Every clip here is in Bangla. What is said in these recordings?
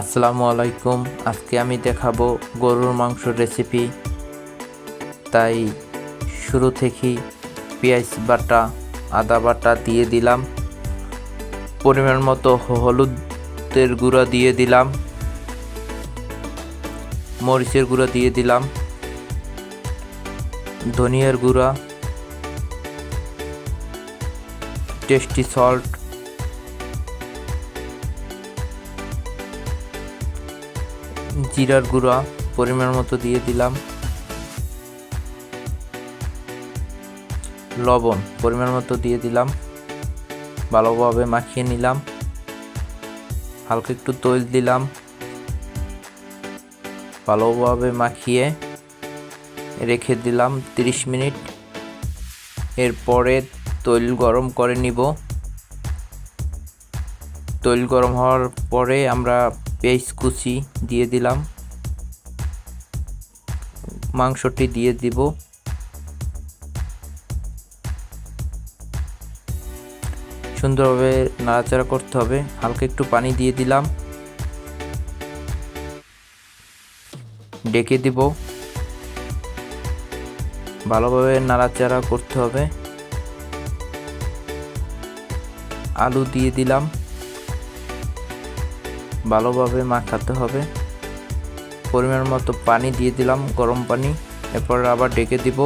আসসালামু আলাইকুম। আজকে আমি দেখাবো গরুর মাংস রেসিপি তাই শুরু থেকেই পেঁয়াজ বাটা, আদা বাটা দিয়ে দিলাম। পরিমাণ মতো হলুদের গুঁড়া দিয়ে দিলাম। মরিচের গুঁড়া দিয়ে দিলাম। ধনিয়ার গুঁড়া। Tasty salt. জিরার গুঁড়া পরিমাণ মতো দিয়ে দিলাম। লবণ পরিমাণ মতো দিয়ে দিলাম। ভালোভাবে মাখিয়ে নিলাম। হালকা একটু তৈল দিলাম। ভালোভাবে মাখিয়ে রেখে দিলাম 30 মিনিট। এরপরে তৈল গরম করে নিব। তৈল গরম হওয়ার পরে আমরা পেঁয়াজ কুচি দিয়ে দিলাম। মাংসটি দিয়ে দিব। সুন্দরভাবে নাড়াচাড়া করতে হবে। হালকা একটু পানি দিয়ে দিলাম। ডেকে দিব। ভালোভাবে নাড়াচাড়া করতে হবে। আলু দিয়ে দিলাম। ভালোভাবে মাখাতে হবে। পরিমাণ মতো পানি দিয়ে দিলাম, গরম পানি। এরপর আবার ডেকে দিব।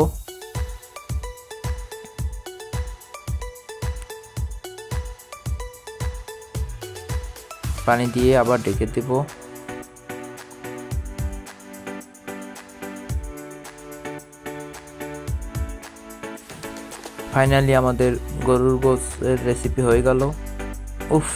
পানি দিয়ে আবার ডেকে দিব। ফাইনালি আমাদের গরুর গোসের রেসিপি হয়ে গেল। উফ